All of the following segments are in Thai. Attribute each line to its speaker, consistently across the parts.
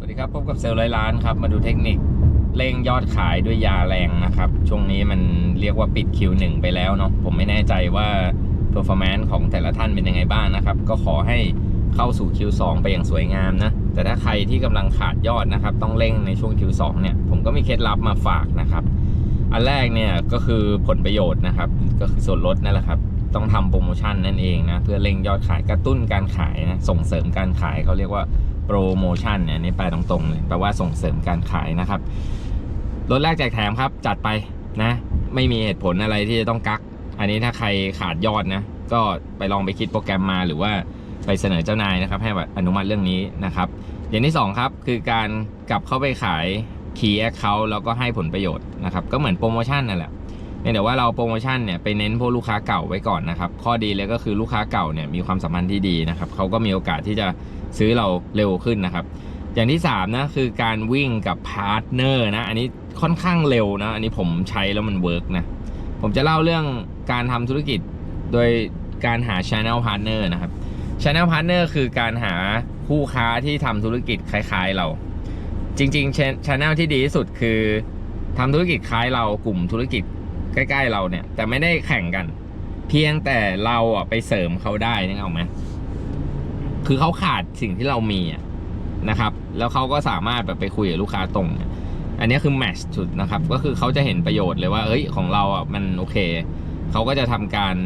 Speaker 1: สวัสดีครับพบกับเซลล์ร้อยล้านครับ มาดูเทคนิคเร่งยอดขายด้วยยาแรงนะครับ ช่วงนี้มันเรียกว่าปิด Q1 ไปแล้วเนาะผมไม่แน่ใจว่า performance ของแต่ละท่านเป็นยังไงบ้างนะครับ ก็ขอให้เข้าสู่ Q2 ไปอย่างสวยงามนะ แต่ถ้าใครที่กำลังขาดยอดนะครับ ต้องเร่งในช่วง Q2 เนี่ยผมก็มีเคล็ดลับมาฝากนะครับ อันแรกเนี่ยก็คือผลประโยชน์นะครับ ก็คือส่วนลดนั่นแหละครับต้องทำโปรโมชั่นนั่นเองนะเพื่อเร่งยอดขายกระตุ้นการขายนะส่งเสริมการขายเขาเรียกว่า โปรโมชั่นเนี่ยอันนี่แปลตรงๆเลยแปลว่าส่งเสริมการขายนะครับลดแรกแจกแถมครับ จัดไปนะ ไม่มีเหตุผลอะไรที่จะต้องกัก อันนี้ถ้าใครขาดยอดนะ ก็ไปลองไปคิดโปรแกรมมาหรือว่าไปเสนอเจ้านายนะครับ ให้อนุมัติเรื่องนี้นะครับอย่างที่สองครับ คือการกลับเข้าไปขาย Key Account แล้วก็ให้ผลประโยชน์นะครับ ก็เหมือนโปรโมชั่นนั่นแหละเพียแต่ว่าเราโปรโมชั่นเนี่ยไปเน้นพวกลูกค้าเก่าไว้ก่อนนะครับ ข้อดีเลยก็คือลูกค้าเก่าเนี่ยมีความสัมพันธ์ที่ดีนะครับเขาก็มีโอกาสที่จะ ซื้อเราเร็วขึ้นนะครับ อย่างที่3นะคือการวิ่งกับพาร์ทเนอร์นะ อันนี้ค่อนข้างเร็วนะ อันนี้ผมใช้แล้วมันเวิร์กนะ ผมจะเล่าเรื่องการทำธุรกิจโดยการหา Channel Partner นะครับ Channel Partner คือการหาคู่ค้าที่ทำธุรกิจคล้าย ๆเรา จริงๆ Channel ที่ดีที่สุดคือทำธุรกิจคล้ายเรากลุ่มธุรกิจใกล้ ๆ เราเนี่ย แต่ไม่ได้แข่งกัน เพียงแต่เราอะไปเสริมเขาได้นึกออกไหม คือเขาขาดสิ่งที่เรามีนะครับ แล้วเขาก็สามารถแบบไปคุยกับลูกค้าตรงเนี่ยอันนี้คือแมชสุดนะครับ ก็คือเขาจะเห็นประโยชน์เลยว่าเอ้ยของเราอะมันโอเค เขาก็จะทำการ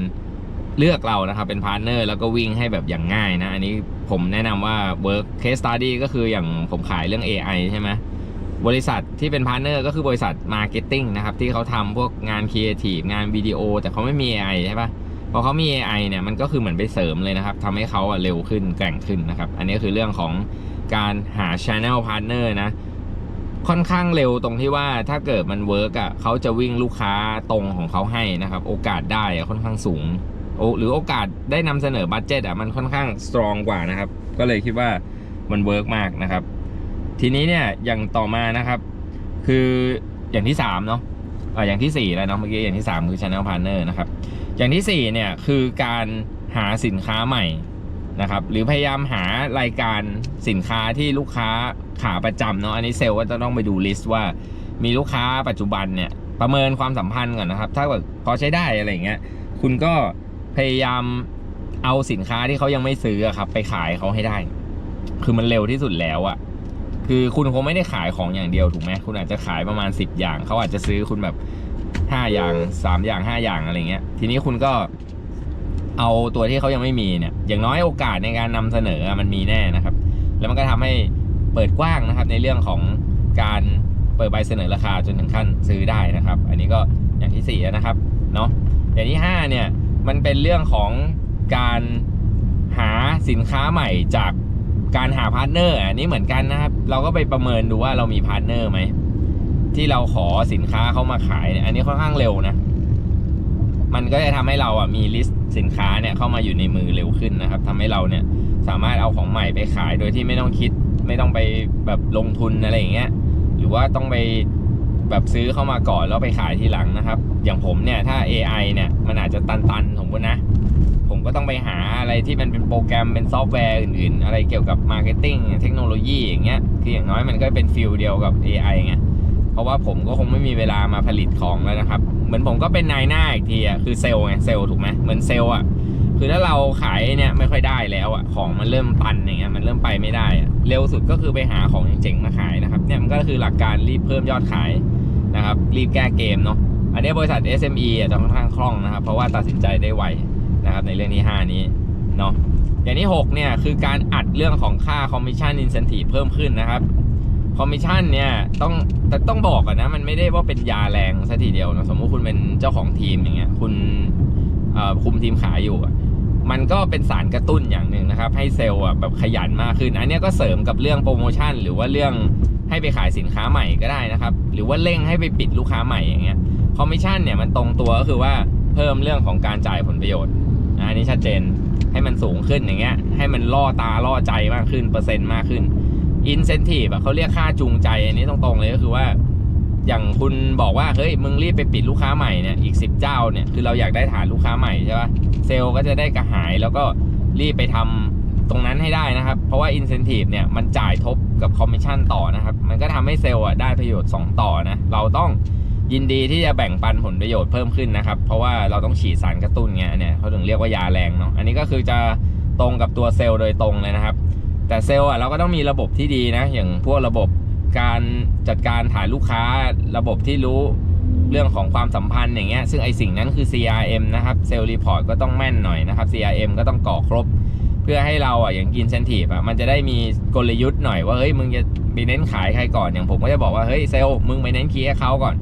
Speaker 1: เลือกเรานะครับ เป็นพาร์ทเนอร์แล้วก็วิ่งให้แบบอย่างง่ายนะ อันนี้ผมแนะนำว่า work case study ก็คืออย่างผมขายเรื่อง AI ใช่ไหมบริษัทที่เป็นพาร์ทเนอร์ก็คือบริษัทมาร์เก็ตติ้งนะครับ ที่เขาทำพวกงานครีเอทีฟงานวิดีโอ แต่เขาไม่มี AI ใช่ปะ พอเขามี AI เนี่ยมันก็คือเหมือนไปเสริมเลยนะครับทำให้เขาเร็วขึ้นแกร่งขึ้นนะครับ อันนี้คือเรื่องของการหา Channel Partner นะ ค่อนข้างเร็วตรงที่ว่าถ้าเกิดมันเวิร์กอะเขาจะวิ่งลูกค้าตรงของเขาให้นะครับ โอกาสได้อะค่อนข้างสูงโอหรือโอกาสได้นำเสนอบัตเจ็ตอะมันค่อนข้างสตรองกว่านะครับ ก็เลยคิดว่ามันเวิร์กมากนะครับ ทีนี้เนี่ยอย่างต่อมานะครับ คืออย่างที่3เนาะ อ่าอย่างที่ 4 แล้วเนาะเมื่อกี้อย่างที่ 3 คือ Channel Partner นะครับ อย่างที่ 4 เนี่ยคือการหาสินค้าใหม่นะครับหรือพยายามหารายการสินค้าที่ลูกค้าขาประจำเนาะอันนี้เซลล์ก็จะต้องไปดูลิสต์ว่ามีลูกค้าปัจจุบันเนี่ยประเมินความสัมพันธ์ก่อนนะครับ ถ้าแบบพอใช้ได้อะไรเงี้ยคุณก็พยายามเอาสินค้าที่เขายังไม่ซื้อครับไปขายเขาให้ได้ คือมันเร็วที่สุดแล้วอะ คือคุณคงไม่ได้ขายของอย่างเดียวถูกไหมคุณอาจจะขายประมาณ 10 อย่าง เขาอาจจะซื้อคุณแบบ 5 อย่าง 3 อย่าง 5 อย่างอะไรเงี้ย ทีนี้คุณก็เอาตัวที่เขายังไม่มีเนี่ย อย่างน้อยโอกาสในการนำเสนอมันมีแน่นะครับ แล้วมันก็ทำให้เปิดกว้างนะครับ ในเรื่องของการเปิดใบเสนอราคาจนถึงขั้นซื้อได้นะครับ อันนี้ก็อย่างที่4นะครับเนาะอย่างที่ 5 เนี่ยมันเป็นเรื่องของการหาสินค้าใหม่จาก การหาพาร์ทเนอร์อันนี้เหมือนกันนะครับ เราก็ไปประเมินดูว่าเรามีพาร์ทเนอร์ไหม ที่เราขอสินค้าเขามาขายเนี่ยอันนี้ค่อนข้างเร็วนะ มันก็จะทำให้เราอะมีลิสต์สินค้าเนี่ยเข้ามาอยู่ในมือเร็วขึ้นนะครับทำให้เราเนี่ยสามารถเอาของใหม่ไปขายโดยที่ไม่ต้องคิด ไม่ต้องไปแบบลงทุนอะไรอย่างเงี้ย หรือว่าต้องไปแบบซื้อเข้ามาก่อนแล้วไปขายทีหลังนะครับ อย่างผมเนี่ยถ้า AI เนี่ยมันอาจจะตันๆผมก็นะ ผมก็ต้องไปหาอะไรที่มันเป็นโปรแกรมเป็นซอฟต์แวร์อื่น ๆ อะไรเกี่ยวกับมาร์เก็ตติ้งเทคโนโลยีอย่างเงี้ยคืออย่างน้อยมันก็เป็นฟิลเดียวกับ AI ไงเพราะว่าผมก็คงไม่มีเวลามาผลิตของแล้วนะครับ เหมือนผมก็เป็นนายหน้าอีกทีอะคือเซลล์ไงเซลล์ถูกไหมเหมือนเซลล์อะคือถ้าเราขายเนี่ยไม่ค่อยได้แล้วอะของมันเริ่มตันอย่างเงี้ยมันเริ่มไปไม่ได้อะเร็วสุดก็คือไปหาของเจ๋งๆมาขายนะครับเนี่ยมันก็คือหลักการรีบเพิ่มยอดขายนะครับรีบแก้เกมเนาะอันนี้บริษัท SME อะจะค่อนข้างคล่องนะครับ เพราะว่าตัดสินใจได้ไว นะครับในเรื่องที่ 5 นี้เนาะอย่างที่ 6 เนี่ย คือการอัดเรื่องของค่าคอมมิชชั่นอินเซนティเพิ่มขึ้นนะครับคอมมิชชั่นเนี่ยต้องแต่ต้องบอกก่อนนะ มันไม่ได้ว่าเป็นยาแรงซะทีเดียวนะสมมุติคุณเป็นเจ้าของทีมอย่างเงี้ยคุณคุมทีมขายอยู่มันก็เป็นสารกระตุ้นอย่างหนึ่งนะครับ ให้เซลล์อะแบบขยันมากขึ้น อันนี้ก็เสริมกับเรื่องโปรโมชั่น หรือว่าเรื่องให้ไปขายสินค้าใหม่ก็ได้นะครับ หรือว่าเร่งให้ไปปิดลูกค้าใหม่อย่างเงี้ยคอมมิชชั่นเนี่ยมันตรงตัวก็คือว่าเพิ่มเรื่องของการจ่ายผลประโยชน์ อะอันนี้ชัดเจนให้มันสูงขึ้นอย่างเงี้ยให้มันล่อตาล่อใจมากขึ้นเปอร์เซ็นต์มากขึ้น อินเซนティブเขาเรียกค่าจูงใจอันนี้ตรงๆเลยก็คือว่า อย่างคุณบอกว่าเฮ้ยมึงรีบไปปิดลูกค้าใหม่เนี่ยอีก 10 เจ้าเนี่ยคือเราอยากได้ฐานลูกค้าใหม่ใช่ปะเซลล์ก็จะได้กระหายแล้วก็รีบไปทำ ตรงนั้นให้ได้นะครับ เพราะว่า incentive เนี่ยมันจ่ายทบกับ commission ต่อนะครับ มันก็ทำให้เซลล์อะได้ประโยชน์ 2 ต่อนะ เราต้อง ยินดีที่จะแบ่งปันผลประโยชน์เพิ่มขึ้นนะครับ เพราะว่าเราต้องฉีดสารกระตุ้นไงเนี่ยเขาถึงเรียกว่ายาแรงเนาะอันนี้ก็คือจะตรงกับตัวเซลล์โดยตรงเลยนะครับ แต่เซลล์อะเราก็ต้องมีระบบที่ดีนะ อย่างพวกระบบการจัดการฐานลูกค้าระบบที่รู้เรื่องของความสัมพันธ์อย่างเงี้ยซึ่งไอสิ่งนั้นคือ CRM นะครับเซลล์รีพอร์ตก็ต้องแม่นหน่อยนะครับ CRM ก็ต้องก่อครบ เพื่อให้เราอะอย่างกินเซนทีฟอะมันจะได้มีกลยุทธ์หน่อยว่าเฮ้ยมึงจะไปเน้นขายใครก่อนอย่างผมก็จะบอกว่าเฮ้ยเซลล์มึงไปเน้นคีย์ให้เขาก่อน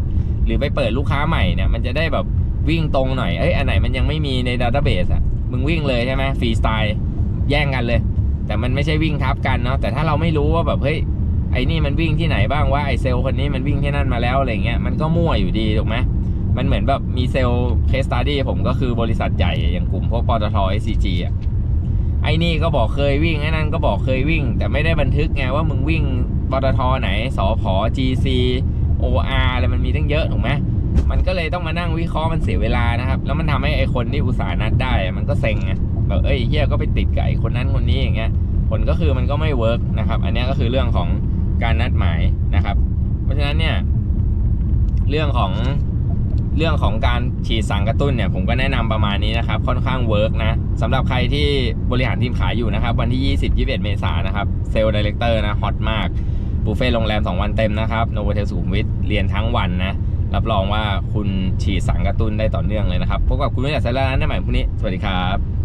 Speaker 1: รือไปเปิดลูกค้าใหม่เนี่ยมันจะได้แบบวิ่งตรงหน่อย เอ้ย อันไหนมันยังไม่มีในดัตเตอร์เบสอะ มึงวิ่งเลยใช่ไหมฟรีสไตล์แย่งกันเลย แต่มันไม่ใช่วิ่งทับกันเนาะ แต่ถ้าเราไม่รู้ว่าแบบ เฮ้ย ไอ้นี่มันวิ่งที่ไหนบ้างว่าไอเซลคนนี้มันวิ่งที่นั่นมาแล้วอะไรเงี้ย มันก็มั่วอยู่ดีถูกไหมมันเหมือนแบบมีเซลล์เคสตัดดี้ผมก็คือบริษัทใหญ่อย่างกลุ่มพวกปตท SCG อะ ไอ้นี่ก็บอกเคยวิ่งไอ้นั่นก็บอกเคยวิ่ง แต่ไม่ได้บันทึกไงว่ามึงวิ่งปตทไหนสอพอ GC OR อะไรมันมีตั้งเยอะถูกไหมมันก็เลยต้องมานั่งวิเคราะห์มันเสียเวลานะครับ แล้วมันทำให้ไอคนที่อุตส่าห์นัดได้มันก็เซ็งไงแบบเอ้ยเฮียก็ไปติดกับไอคนนั้นคนนี้อย่างเงี้ยผลก็คือมันก็ไม่เวิร์กนะครับ อันนี้ก็คือเรื่องของการนัดหมายนะครับ เพราะฉะนั้นเนี่ย เรื่องของเรื่องของการฉีดสารกระตุ้นเนี่ย ผมก็แนะนำประมาณนี้นะครับ ค่อนข้างเวิร์กนะสำหรับใครที่บริหารทีมขายอยู่นะครับ วันที่ 20 21 เมษายนนะครับเซลล์ดีเลกเตอร์นะฮอตมาก บุฟเฟ่โรงแรม 2 วันเต็มนะครับโนโวเทลสุขุมวิทเรียนทั้งวันนะ รับรองว่าคุณฉีดสารกระตุ้นได้ต่อเนื่องเลยนะครับพบกับคุณวิทยาสาระได้ใหม่พรุ่งนี้ สวัสดีครับ